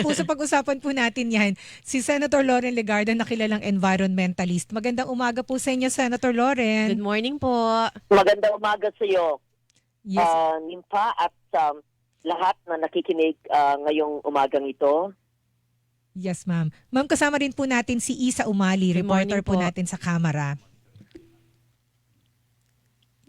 po sa pag-usapan po natin yan si Senator Lauren Legarda na kilalang environmentalist. Magandang umaga po sa inyo, Senator Lauren. Good morning po. Magandang umaga sa iyo, Yes. ah, Nimpa, at um, lahat na nakikinig ah, ngayong umagang ito. Yes, ma'am. Ma'am, kasama rin po natin si Isa Umali, Good reporter po po. natin sa Kamara.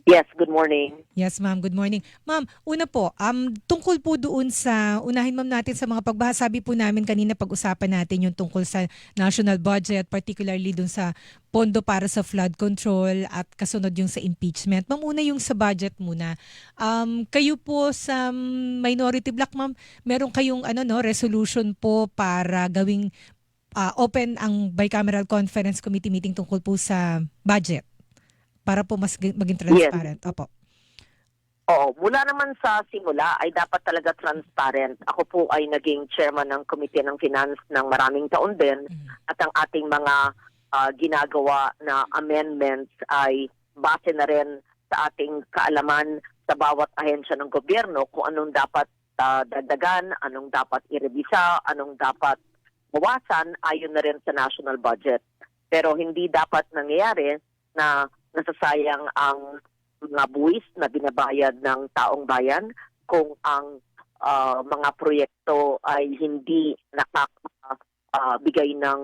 Yes, good morning. Yes, ma'am. Good morning. Ma'am, una po, um, tungkol po doon sa, unahin ma'am natin sa mga pagbahas, sabi po namin kanina pag-usapan natin yung tungkol sa national budget, particularly doon sa pondo para sa flood control at kasunod yung sa impeachment. Ma'am, una yung sa budget muna. Um, kayo po sa minority block, ma'am, meron kayong ano, no, resolution po para gawing ah, open ang bicameral conference committee meeting tungkol po sa budget para po mas maging transparent. Opo. Oo, mula naman sa simula ay dapat talaga transparent. Ako po ay naging chairman ng Committee ng Finance ng maraming taon din Mhm. at ang ating mga ah, ginagawa na amendments ay base na rin sa ating kaalaman sa bawat ahensya ng gobyerno kung anong dapat ah, dagdagan, anong dapat irebisa, anong dapat bawasan ayon na rin sa national budget. Pero hindi dapat nangyayari na nasasayang ang mga buwis na binabayad ng taong bayan kung ang ah, mga proyekto ay hindi nakakabigay ng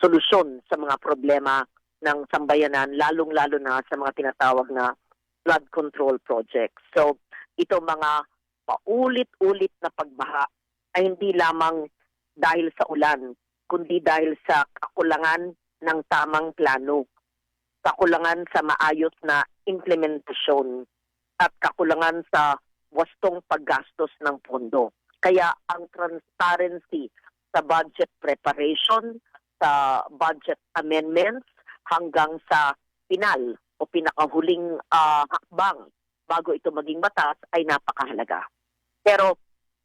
solusyon sa mga problema ng sambayanan, lalong-lalo na sa mga tinatawag na flood control projects. So, ito mga paulit-ulit na pagbaha ay hindi lamang dahil sa ulan, kundi dahil sa kakulangan ng tamang plano, kakulangan sa maayos na implementasyon, at kakulangan sa wastong paggastos ng pondo. Kaya ang transparency sa budget preparation, sa budget amendments, hanggang sa pinal o pinakahuling ah, hakbang bago ito maging batas ay napakahalaga. Pero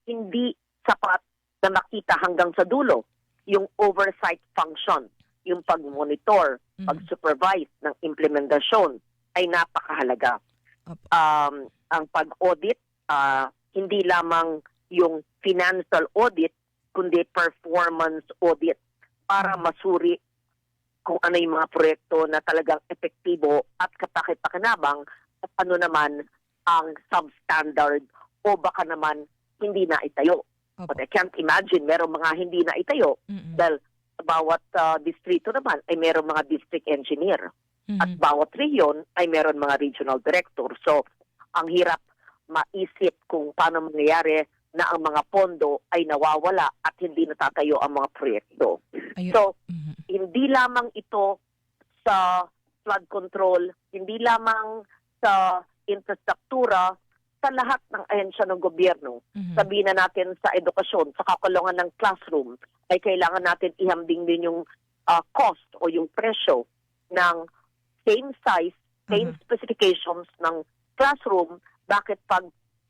hindi sapat na makita hanggang sa dulo yung oversight function, yung pag-monitor, Mhm. pag-supervise ng implementasyon ay napakahalaga. Um, ang pag-audit, ah, hindi lamang yung financial audit, kundi performance audit para masuri kung ano yung mga proyekto na talagang epektibo at kapakit-pakinabang at ano naman ang substandard o baka naman hindi na itayo. Opo. But I can't imagine merong mga hindi na itayo Mm-mm. dahil bawat ah, distrito naman ay merong mga district engineer at Mhm. bawat region ay meron mga regional director. So, ang hirap maisip kung paano mangyayari na ang mga pondo ay nawawala at hindi natatayo ang mga proyekto. Ayun. So, Mhm. hindi lamang ito sa flood control, hindi lamang sa infrastruktura, sa lahat ng ahensya ng gobyerno Mhm. sabihin na natin sa edukasyon, sa kakulungan ng classroom, ay kailangan natin ihambing din yung ah, cost o yung presyo ng same size, same Mhm. specifications ng classroom. Bakit pag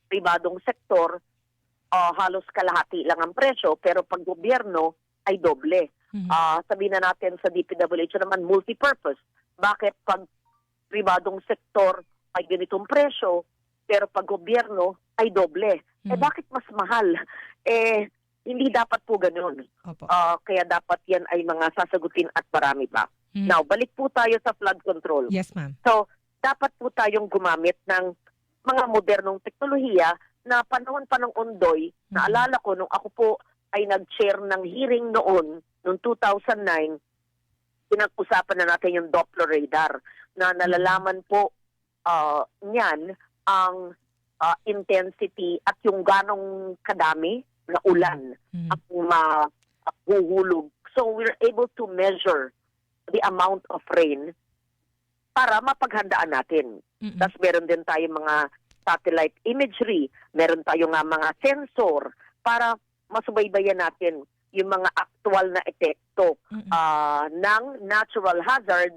pribadong sektor, ah, halos kalahati lang ang presyo, pero pag gobyerno ay doble. Mhm. Ah, sabihin na natin sa DPWH naman, multipurpose. Bakit pag pribadong sektor ay ganitong presyo, pero pag gobyerno ay doble? Eh Mhm. bakit mas mahal? Eh, hindi dapat po ganun. Opo. Ah, kaya dapat yan ay mga sasagutin at marami pa. Mhm. Now, balik po tayo sa flood control. Yes, ma'am. So, dapat po tayong gumamit ng mga modernong teknolohiya na panahon pa ng Ondoy, Mhm. naalala ko nung ako po ay nag-chair ng hearing noon, noong 2009, pinag-usapan na natin yung Doppler radar na nalalaman po ah, niyan ang ah, intensity at yung ganong kadami na ulan Mhm. ang mahuhulog. So we're able to measure the amount of rain para mapaghandaan natin. Mhm. Tapos meron din tayo mga satellite imagery, meron tayo nga mga sensor para masubaybayan natin yung mga aktual na epekto Mhm. ah, ng natural hazard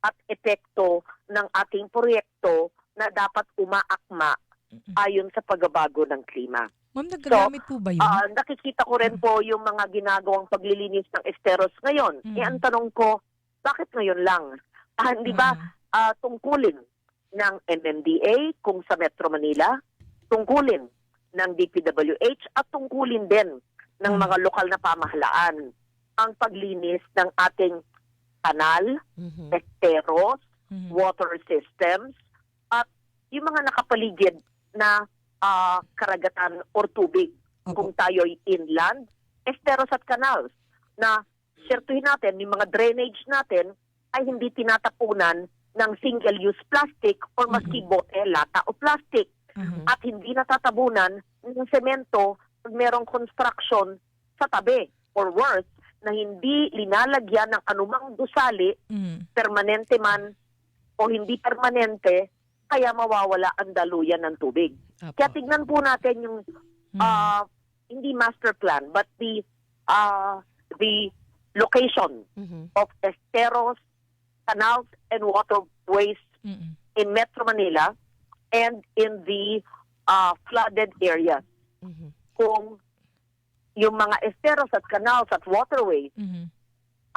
at epekto ng ating proyekto na dapat umaakma Mhm. ayon sa pagbabago ng klima. Ma'am, nagagamit po ba yun? Ah, nakikita ko rin po yung mga ginagawang paglilinis ng esteros ngayon. Mm. Eh, ang tanong ko, bakit ngayon lang? Ah, hindi ba ah, tungkulin ng MMDA kung sa Metro Manila, tungkulin ng DPWH at tungkulin din ng Mm. mga lokal na pamahalaan ang paglinis ng ating kanal, Mhm. esteros, Mhm. water systems, at yung mga nakapaligid na ah, karagatan or tubig. Opo. Kung tayo'y inland, esteros at canals na sirtuhin natin, yung mga drainage natin ay hindi tinatapunan ng single-use plastic or maski bote, lata o plastic Mhm. at hindi natatabunan ng semento pag merong construction sa tabi or worse na hindi linalagyan ng anumang dusali Mhm. permanente man o hindi permanente kaya mawawala ang daluyan ng tubig. Apo. Kaya tignan po natin yung Mhm. ah, hindi master plan but the ah, the location Mhm. of esteros, canals and waterways Mhm. in Metro Manila and in the ah, flooded areas. Mhm. Kung yung mga esteros at canals at waterways Mhm.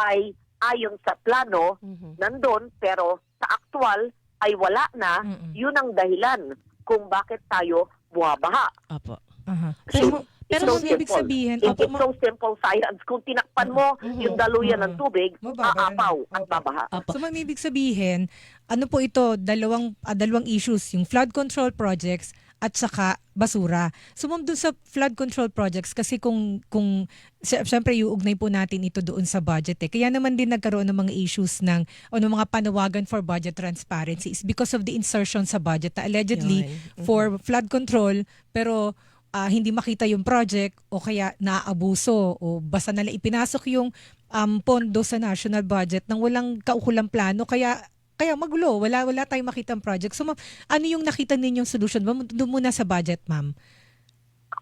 ay ayon sa plano Mhm. nandun pero sa aktual ay wala na, Mm-mm. yun ang dahilan kung bakit tayo bumabaha. Apo. Aha. So, Pero, pero so ibig sabihin, It is ma- so simple science. Kung tinakpan mo Mhm. yung daluyan ng Mhm. tubig, Mababa aapaw at babaha. Apo. So, ma'am, ibig sabihin, ano po ito, dalawang, ah, dalawang issues, yung flood control projects at saka basura. So, ma'am, dun sa flood control projects, kasi kung, kung sy- syempre, iuugnay po natin ito doon sa budget eh. Kaya naman din nagkaroon ng mga issues ng, o ng mga panawagan for budget transparency is because of the insertion sa budget na allegedly Yun. Mhm. for flood control, pero ah, hindi makita yung project o kaya naaabuso o basta nila ipinasok yung um, pondo sa national budget nang walang kaukulang plano kaya kaya magulo wala wala tayong makitang project so ma'am ano yung nakita ninyong solution ma'am doon muna sa budget ma'am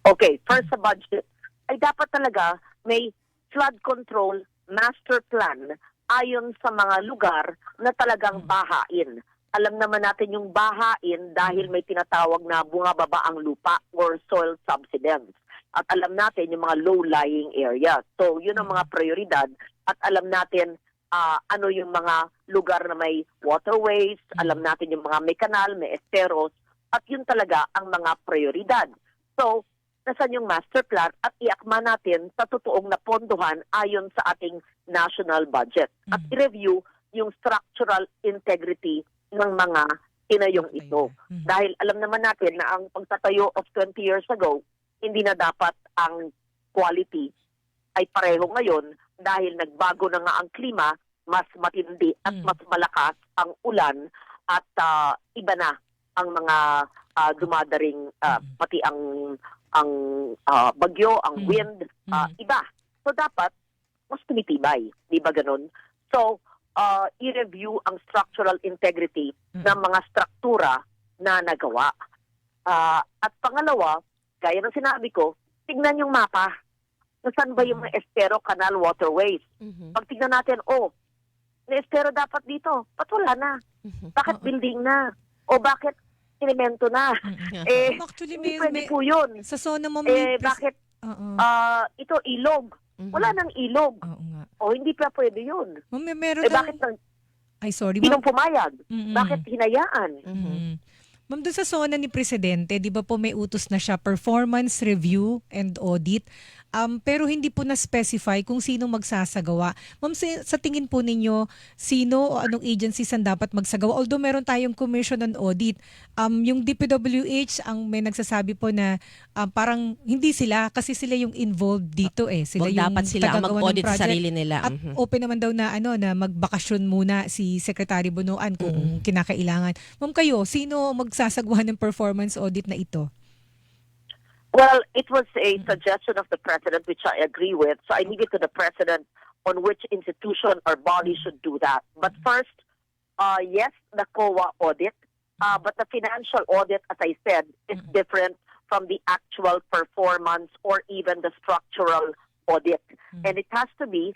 Okay, first sa budget, ay dapat talaga may flood control master plan ayon sa mga lugar na talagang Mm. bahain. Alam naman natin yung bahain dahil may tinatawag na bungababa ang lupa or soil subsidence. At alam natin yung mga low-lying areas. So, yun ang mga prioridad. At alam natin ah, ano yung mga lugar na may waterways, alam natin yung mga may kanal, may esteros, at yun talaga ang mga prioridad. So, nasan yung master plan at iakma natin sa totoong napondohan ayon sa ating national budget. At Mhm. i-review yung structural integrity ng mga tinayong ito. Mhm. Dahil alam naman natin na ang pagtatayo of 20 years ago, hindi na dapat ang quality ay pareho ngayon dahil nagbago na nga ang klima, mas matindi at Mm. mas malakas ang ulan at ah, iba na ang mga ah, dumadaring Mm. pati ang ang ah, bagyo, ang Mm. wind, Mhm. iba. So dapat mas tumitibay, di ba ganun? So ah, i-review ang structural integrity Mm. ng mga struktura na nagawa. Ah, at pangalawa, gaya ng sinabi ko, tignan yung mapa. Nasaan ba yung mga estero, canal, waterways? Mhm. Pag tignan natin, oh, may estero dapat dito. Ba't wala na? Mhm. Bakit Oo. building na? O bakit elemento na? Mhm. Eh, actually hindi may, pwede may po yun. sa zona mo Eh, may pres- bakit ah, ito ilog? Mhm. Wala nang ilog. Oo nga. O hindi pa pwede yun. Ma'am, may meron Eh, daw- bakit nang, Ay, sorry. Sinong pumayag? Mm-mm. Bakit hinayaan? Mhm. Mm. Ma'am, doon sa zona ni Presidente, di ba po may utos na siya performance review and audit, um, pero hindi po na-specify kung sino magsasagawa. Ma'am, sa, sa tingin po ninyo, sino o anong agencies ang dapat magsagawa? Although meron tayong commission on audit, um, yung DPWH ang may nagsasabi po na um, parang hindi sila kasi sila yung involved dito eh. Sila Wag yung dapat sila mag-audit sa sarili nila. At Mhm. open naman daw na ano na magbakasyon muna si Secretary Bunuan kung kinakailangan. Ma'am kayo, sino magsasagawa ng performance audit na ito? Well, it was a suggestion of the president, which I agree with. So I leave it to the president on which institution or body should do that. But first, uh, yes, the COA audit, uh, but the financial audit, as I said, is different from the actual performance or even the structural audit. And it has to be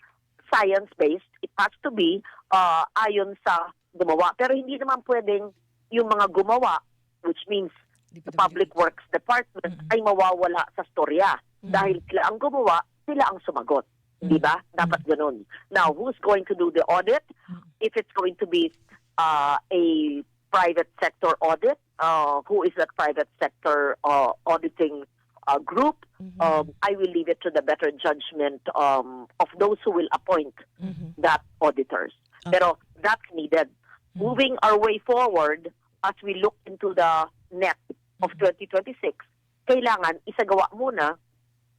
science-based. It has to be uh, ayon sa gumawa. Pero hindi naman pwedeng yung mga gumawa, which means the Public Works Department Mm-mm. ay mawawala sa storya. Mhm. Dahil sila ang gumawa, sila ang sumagot. Mm. Di ba? Dapat ganun. Now, who's going to do the audit? Mm. If it's going to be uh, a private sector audit, uh, who is that private sector uh, auditing uh, group. Mhm. Um, I will leave it to the better judgment um, of those who will appoint Mhm. that auditors. Okay. Pero that's needed. Mm. Moving our way forward as we look into the net of 2026, kailangan isagawa muna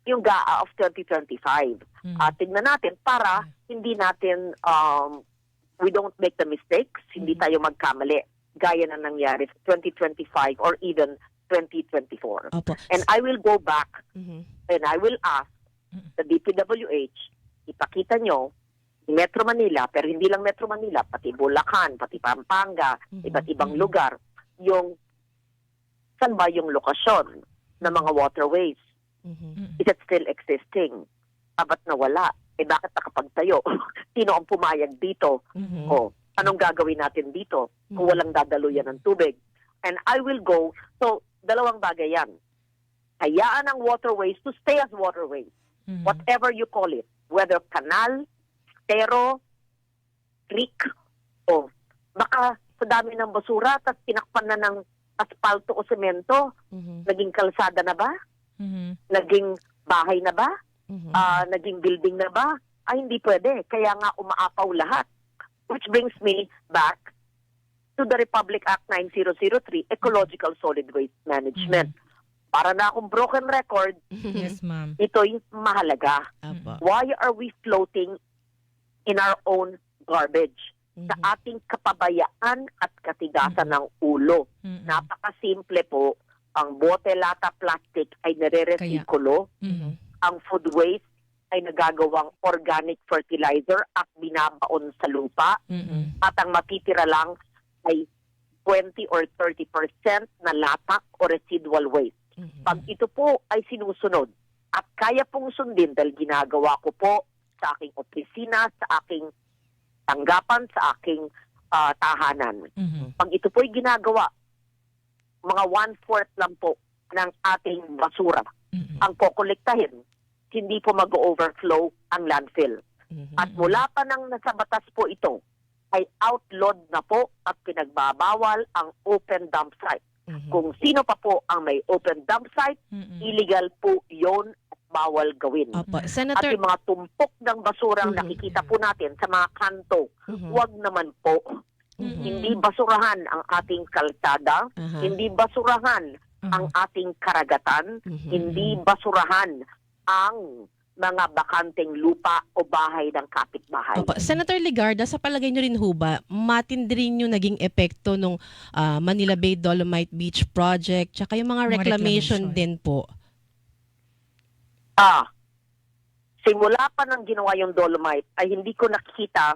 yung GAA of 2025. Mm. At tignan natin para hindi natin um, we don't make the mistakes, hindi Mhm. tayo magkamali gaya na nangyari sa 2025 or even 2024. Opo. And I will go back Mhm. and I will ask the DPWH, ipakita nyo Metro Manila, pero hindi lang Metro Manila, pati Bulacan, pati Pampanga, Mhm. iba't ibang Mhm. lugar, yung saan ba yung lokasyon ng mga waterways? Mhm. Mm. Is it still existing? Ah, ba't nawala? Eh bakit nakapagtayo? Sino ang pumayag dito? Mhm. O, anong gagawin natin dito kung Mhm. walang dadaluyan ng tubig? And I will go, so dalawang bagay yan. Hayaan ang waterways to stay as waterways, Mm. whatever you call it, whether canal, estero, creek, o baka sa dami ng basura, tapos tinakpan na ng asfalto o semento, Mhm. naging kalsada na ba? Mhm. Naging bahay na ba? Mhm. Ah, naging building na ba? Ay, hindi pwede. Kaya nga umaapaw lahat. Which brings me back to the Republic Act 9003, Ecological Solid Waste Management. Para na akong broken record, Yes, ma'am. ito'y mahalaga. Apo. Why are we floating in our own garbage? Sa Mhm. ating kapabayaan at katigasan ng ulo. Mm-mm. Napakasimple po. Ang bote, lata, plastic ay nare-resikulo. Mm-mm. ang food waste ay nagagawang organic fertilizer at binabaon sa lupa Mm-mm. at ang matitira lang ay 20 or 30% na latak o residual waste. Mhm. Pag ito po ay sinusunod at kaya pong sundin dahil ginagawa ko po sa aking opisina, sa aking tanggapan, sa aking ah, tahanan. Mhm. Pag ito po ay ginagawa, mga one-fourth lang po ng ating basura Mm-mm. ang kokolektahin, hindi po mag-overflow ang landfill. Mhm. At mula pa nang nasa batas po ito, ay outlawed na po at pinagbabawal ang open dump site. Mhm. Kung sino pa po ang may open dump site, Mm-mm. illegal po yon bawal gawin. Opo. At Senator, yung mga tumpok ng basurang Mhm. nakikita po natin sa mga kanto, Mhm. wag naman po. Mhm. Hindi basurahan ang ating kalsada, Aha. hindi basurahan ang ating karagatan, Mhm. hindi basurahan ang mga bakanteng lupa o bahay ng kapitbahay. Opo. Senator Ligarda, sa palagay nyo rin ho ba, matindi rin yung naging epekto nung ah, Manila Bay Dolomite Beach Project, tsaka yung mga Mga reclamation, reclamation. din po? Ah, simula pa nang ginawa yung Dolomite ay hindi ko nakikita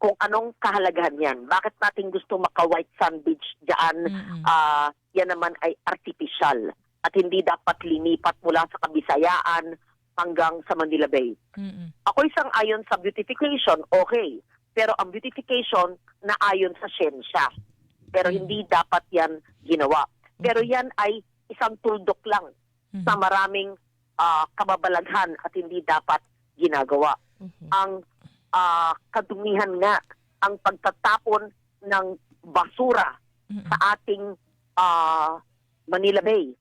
kung anong kahalagahan yan. Bakit natin gusto maka-white sand beach dyan? Mm-mm. Ah, yan naman ay artificial at hindi dapat linipat mula sa Kabisayaan hanggang sa Manila Bay. Mm-mm. Ako isang ayon sa beautification, okay. Pero ang beautification na ayon sa siyensya. Pero Mm. hindi dapat yan ginawa. Pero yan ay isang tuldok lang Mhm. sa maraming ah, kababalaghan at hindi dapat ginagawa. Mhm. Ang ah, kadumihan nga, ang pagtatapon ng basura Mm-mm. sa ating ah, Manila Bay,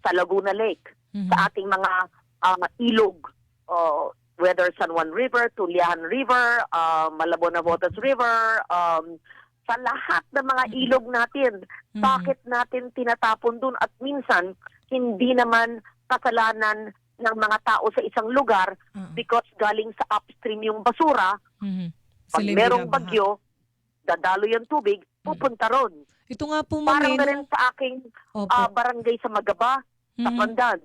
sa Laguna Lake, Mhm. sa ating mga ah, ilog, uh, whether San Juan River, Tulian River, uh, Malabon Navotas River, um, sa lahat ng mga Mm-mm. ilog natin, Mhm. bakit natin tinatapon dun at minsan hindi naman kasalanan ng mga tao sa isang lugar Oo. because galing sa upstream yung basura, Mhm. pag merong bagyo, dadalo yung tubig, pupunta ron. Ito nga po, ma'am, Parang eh, na rin sa aking Opo. ah, barangay sa Magaba, sa Mhm. Pandan.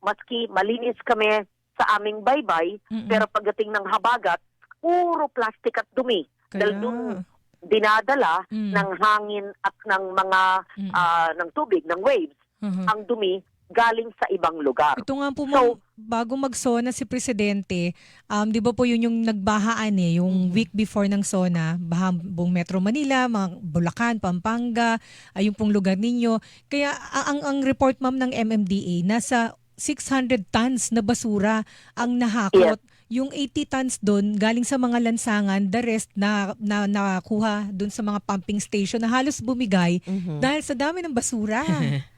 Maski malinis kami sa aming baybay, Mm-mm. pero pagdating ng habagat, puro plastic at dumi. Kaya- dahil dun- Dinadala Mm. ng hangin at ng mga Mm. ah, ng tubig, ng waves, Mhm. ang dumi galing sa ibang lugar. Ito nga po, So- bago mag-SONA si Presidente, um, di ba po yun yung nagbahaan eh, yung week before ng SONA, baha buong Metro Manila, mga Bulacan, Pampanga, ay yung pong lugar ninyo. Kaya ang, ang report, ma'am, ng MMDA, nasa 600 tons na basura ang nahakot. Yung 80 tons doon galing sa mga lansangan, the rest na, na nakuha doon sa mga pumping station na halos bumigay Mhm. dahil sa dami ng basura.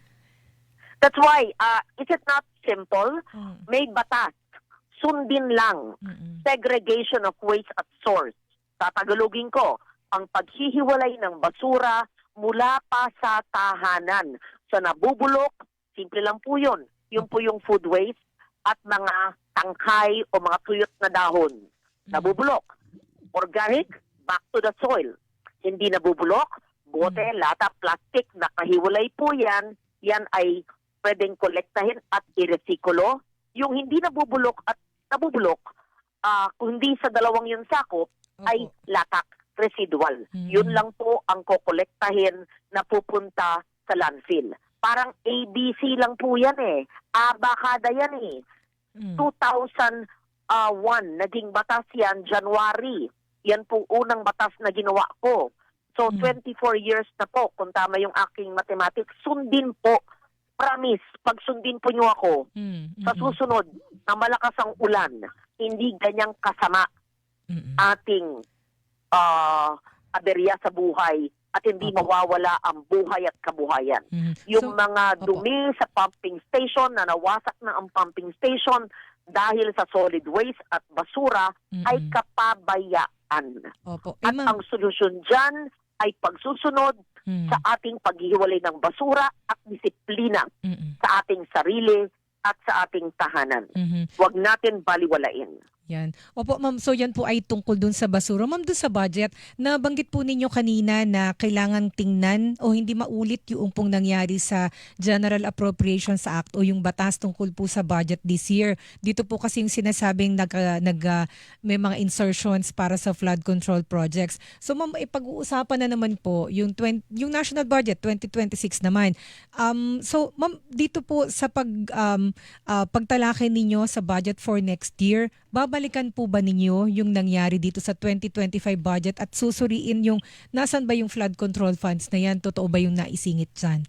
That's why, uh, is it not simple? Mm, May batas. Sundin lang. mm, Segregation of waste at source. Tatagalogin ko, ang paghihiwalay ng basura mula pa sa tahanan. Sa nabubulok, simple lang po yun. Yung po yung food waste at mga tangkay o mga tuyot na dahon. Nabubulok. Organic, back to the soil. Hindi nabubulok, bote, lata, plastic, nakahiwalay po yan. Yan ay pwedeng kolektahin at iresikulo. Yung hindi nabubulok at nabubulok, kung hindi sa dalawang yun sakop, ay Opo. latak, residual. Mm. Yun lang po ang kokolektahin na pupunta sa landfill. Parang ABC lang po yan eh. Abakada yan eh. Mm. 2001, naging batas yan, January. Yan po unang batas na ginawa ko. So, Mm. 24 years na po, kung tama yung aking mathematics, sundin po. Promise, pag sundin po nyo ako, Mm, sa susunod na malakas ang ulan, hindi ganyang kasama mm, mm. ating ah aberya sa buhay at hindi Opo. mawawala ang buhay at kabuhayan. Mm. Yung So, mga opo. dumi sa pumping station na nawasak na ang pumping station dahil sa solid waste at basura mm, ay kapabayaan. Opo. Eh, At ang solusyon dyan ay pagsusunod mm, sa ating paghihiwalay ng basura at disiplina mm, mm, sa ating sarili at sa ating tahanan. mhm. Huwag natin baliwalain. Yan. Opo, ma'am. So yan po ay tungkol dun sa basura. Ma'am, dun sa budget, nabanggit po ninyo kanina na kailangan tingnan o hindi maulit yung pong nangyari sa General Appropriations Act o yung batas tungkol po sa budget this year. Dito po kasi yung sinasabing nag, ah, nag, ah, may mga insertions para sa flood control projects. So ma'am, ipag-uusapan na naman po yung, 20, yung national budget 2026 naman. Um, so ma'am, dito po sa pag, um, ah, pagtalakay ninyo sa budget for next year, babalikan po ba ninyo yung nangyari dito sa 2025 budget at susuriin yung nasan ba yung flood control funds na yan? Totoo ba yung naisingit dyan?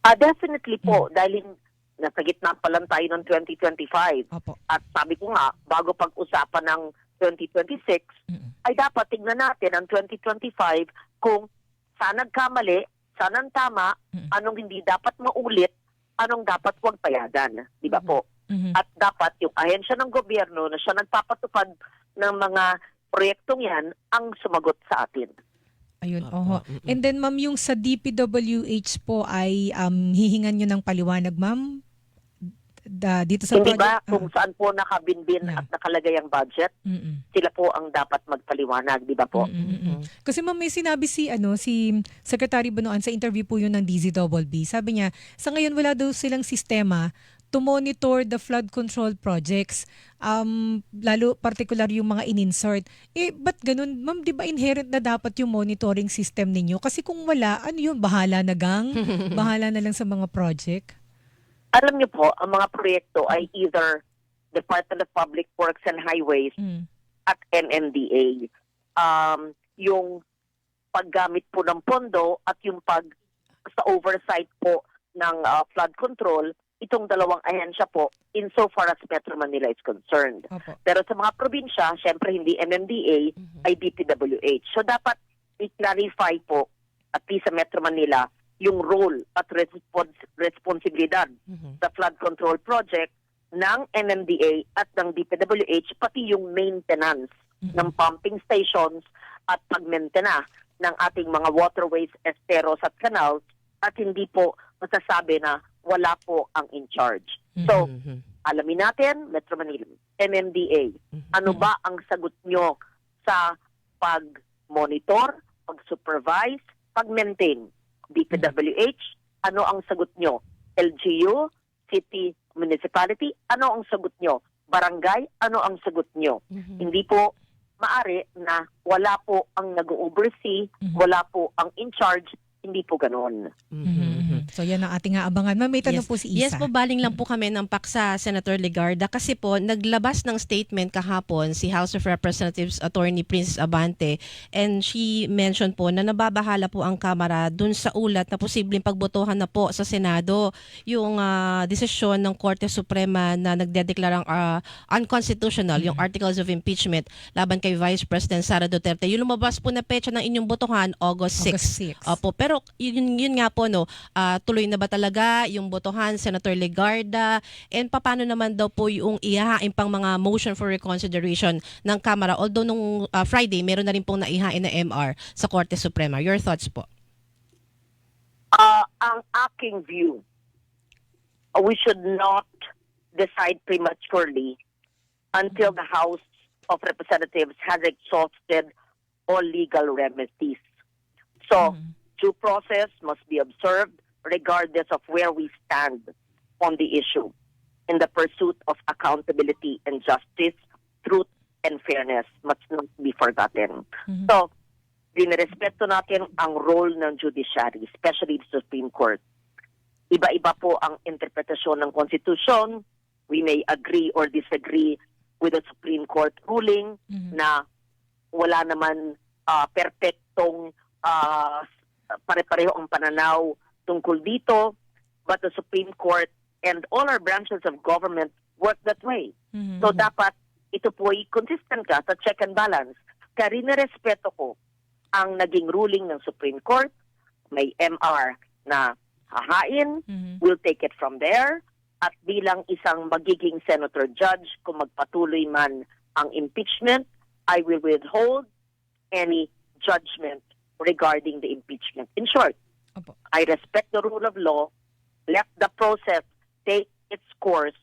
Ah, definitely po, dahil in- nasa gitna pa lang tayo ng 2025. Opo. At sabi ko nga, bago pag-usapan ng 2026, Mm-mm. ay dapat tignan natin ang 2025 kung saan nagkamali, saan ang tama, Mm. anong hindi dapat maulit, anong dapat huwag payagan. Di ba po? Mhm. At dapat yung ahensya ng gobyerno na siya nagpapatupad ng mga proyektong yan ang sumagot sa atin. Ayun, Opo. oho. Mm-mm. And then ma'am, yung sa DPWH po ay um, hihingan nyo ng paliwanag, ma'am? Da, dito sa Hindi ba project- kung saan po nakabinbin Yeah. at nakalagay ang budget, Ah, mm-mm. sila po ang dapat magpaliwanag, di ba po? Mm, mm, mm. Kasi ma'am, may sinabi si ano si Secretary Banoan sa interview po yun ng DZBB. Sabi niya, sa ngayon wala daw silang sistema to monitor the flood control projects. Um, lalo particular yung mga in-insert. Eh, ba't ganun? Ma'am, di ba inherent na dapat yung monitoring system ninyo? Kasi kung wala, ano yun? Bahala na gang? Bahala na lang sa mga project? Alam niyo po, ang mga proyekto ay either Department of Public Works and Highways Mm. at NMDA. Um, yung paggamit po ng pondo at yung pag sa oversight po ng uh, flood control, itong dalawang ahensya po insofar as Metro Manila is concerned. Opo. Pero sa mga probinsya, syempre hindi MMDA, Mhm. ay DPWH. So dapat i-clarify po at least sa Metro Manila yung role at respons- responsibilidad Mhm. sa flood control project ng MMDA at ng DPWH pati yung maintenance Mhm. ng pumping stations at pagmentena ng ating mga waterways, esteros at canals at hindi po masasabi na wala po ang in charge. So, Mhm. alamin natin, Metro Manila, MMDA, Mhm. ano ba ang sagot nyo sa pag-monitor, pag-supervise, pag-maintain? DPWH, ano ang sagot nyo? LGU, city, municipality, ano ang sagot nyo? Barangay, ano ang sagot nyo? Mhm. Hindi po maari na wala po ang nag-oversee, Mhm. wala po ang in charge, hindi po ganoon. Mhm. Mhm. So yan ang ating aabangan. Ma'am, may tanong Yes. po si Isa. Yes po, baling lang po kami ng paksa Senator Legarda kasi po naglabas ng statement kahapon si House of Representatives Attorney Princess Abante and she mentioned po na nababahala po ang Kamara dun sa ulat na posibleng pagbotohan na po sa Senado yung ah, desisyon ng Korte Suprema na nagdedeklarang ah, unconstitutional yung articles of impeachment laban kay Vice President Sara Duterte. Yung lumabas po na petsa ng inyong botohan, August 6. August 6. Opo, pero yun, yun nga po no, ah, tuloy na ba talaga yung botohan Senator Legarda and paano naman daw po yung ihahain pang mga motion for reconsideration ng Kamara although nung ah, Friday meron na rin pong naihain na MR sa Korte Suprema. Your thoughts po? Ah, ang aking view, uh, we should not decide prematurely until the House of Representatives has exhausted all legal remedies. So, Mhm. Due process must be observed regardless of where we stand on the issue in the pursuit of accountability and justice, truth and fairness must not be forgotten. Mhm. So, dinirespeto natin ang role ng judiciary, especially the Supreme Court. Iba-iba po ang interpretasyon ng Constitution. We may agree or disagree with the Supreme Court ruling Mhm. na wala naman ah, perpektong ah, pare-pareho ang pananaw tungkol dito, but the Supreme Court and all our branches of government work that way. Mhm. So dapat ito po ay consistent ka sa check and balance. Kaya rin-respeto ko ang naging ruling ng Supreme Court. May MR na hahain, Mhm. we'll take it from there. At bilang isang magiging senator judge, kung magpatuloy man ang impeachment, I will withhold any judgment regarding the impeachment. In short, Opo. I respect the rule of law, let the process take its course,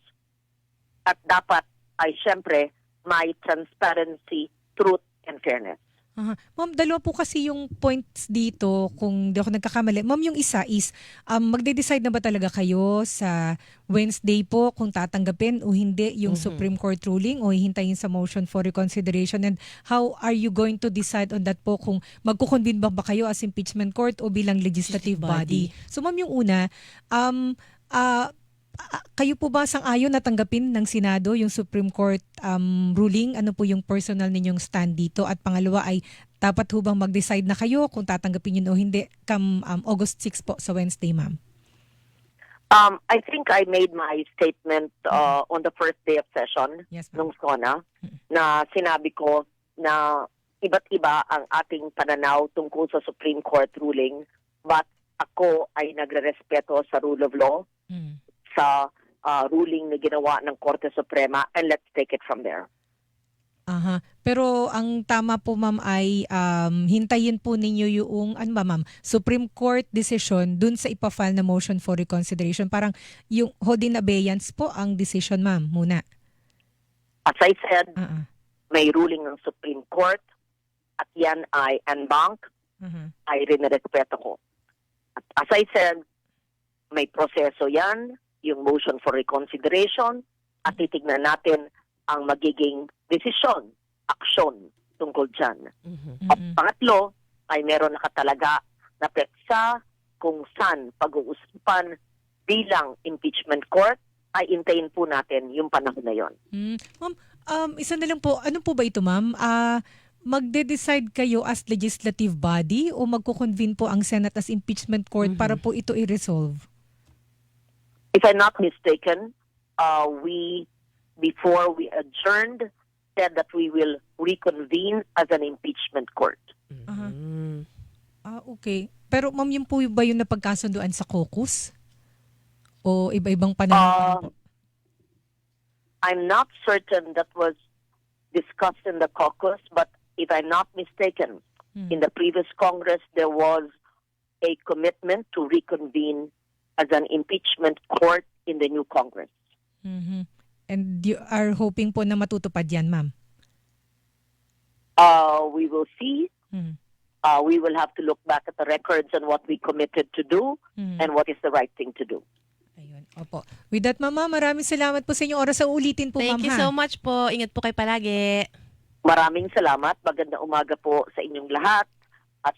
at dapat ay syempre may transparency, truth, and fairness. Aha. Ma'am, dalawa po kasi yung points dito kung di ako nagkakamali. Ma'am, yung isa is um, magde-decide na ba talaga kayo sa Wednesday po kung tatanggapin o hindi yung Mhm. Supreme Court ruling o hihintayin sa motion for reconsideration and how are you going to decide on that po kung magkukonvene ba, ba kayo as impeachment court o bilang legislative Body. body? So ma'am, yung una, um, ah, kayo po ba sang ayon na tanggapin ng Senado yung Supreme Court um, ruling? Ano po yung personal ninyong stand dito? At pangalawa ay dapat ho bang mag-decide na kayo kung tatanggapin yun o hindi come um, August 6 po sa Wednesday, ma'am? Um, I think I made my statement uh, on the first day of session Yes, nung SONA na sinabi ko na iba't iba ang ating pananaw tungkol sa Supreme Court ruling but ako ay nagre-respeto sa rule of law, Mm. Sa uh, ruling na ginawa ng Korte Suprema and let's take it from there. Aha. Pero ang tama po ma'am ay um, hintayin po ninyo yung ano ba ma'am, Supreme Court decision dun sa ipafile na motion for reconsideration. Parang yung hold in abeyance po ang decision ma'am muna. As I said, ah. may ruling ng Supreme Court at yan ay en banc Aha. ay rinrespeto ko. At as I said, may proseso yan, yung motion for reconsideration, at titignan natin ang magiging desisyon, aksyon tungkol dyan. Mhm. At pangatlo, ay meron nakatalaga na petsa kung saan pag-uusapan bilang impeachment court, ay intayin po natin yung panahon na yon. Mm. Ma'am, um, isa na lang po, ano po ba ito ma'am? Ah, magde-decide kayo as legislative body o magko-convene po ang Senate as impeachment court Mhm. para po ito i-resolve? If I'm not mistaken, uh, we, before we adjourned, said that we will reconvene as an impeachment court. Aha. Mhm. Ah, okay. Pero ma'am, yun po ba yung napagkasunduan sa caucus? O iba-ibang pananaw po? I'm not certain that was discussed in the caucus, but if I'm not mistaken, Hmm. in the previous Congress, there was a commitment to reconvene as an impeachment court in the new Congress. Mhm. And you are hoping po na matutupad yan, ma'am? Uh, we will see. Mhm. Uh, we will have to look back at the records and what we committed to do Mhm. and what is the right thing to do. Ayun, opo. With that, mama, maraming salamat po sa inyong oras. Sa ulitin po, Thank ma'am, you ha? so much po. Ingat po kayo palagi. Maraming salamat. Magandang umaga po sa inyong lahat at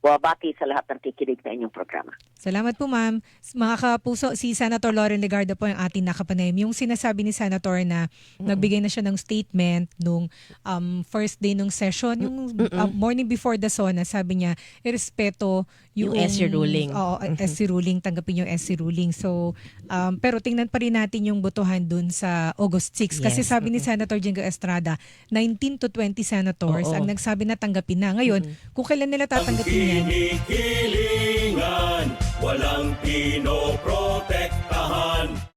ibabati sa lahat ng kikinig na inyong programa. Salamat po, ma'am. Mga kapuso, si Senator Lauren Legarda po ang ating nakapanayam. Yung sinasabi ni Senator na nagbigay na siya ng statement nung um, first day nung session, yung uh, morning before the SONA, sabi niya, irespeto yung, Yung SC ruling. Oo, SC ruling, tanggapin yung SC ruling. So, um, pero tingnan pa rin natin yung botohan dun sa August 6. Kasi Yes. sabi ni Senator Jingo Estrada, 19 to 20 senators Oo. ang nagsabi na tanggapin na. Ngayon, kung kailan nila tatanggapin yan, Hinihilingan, Walang pinoprotektahan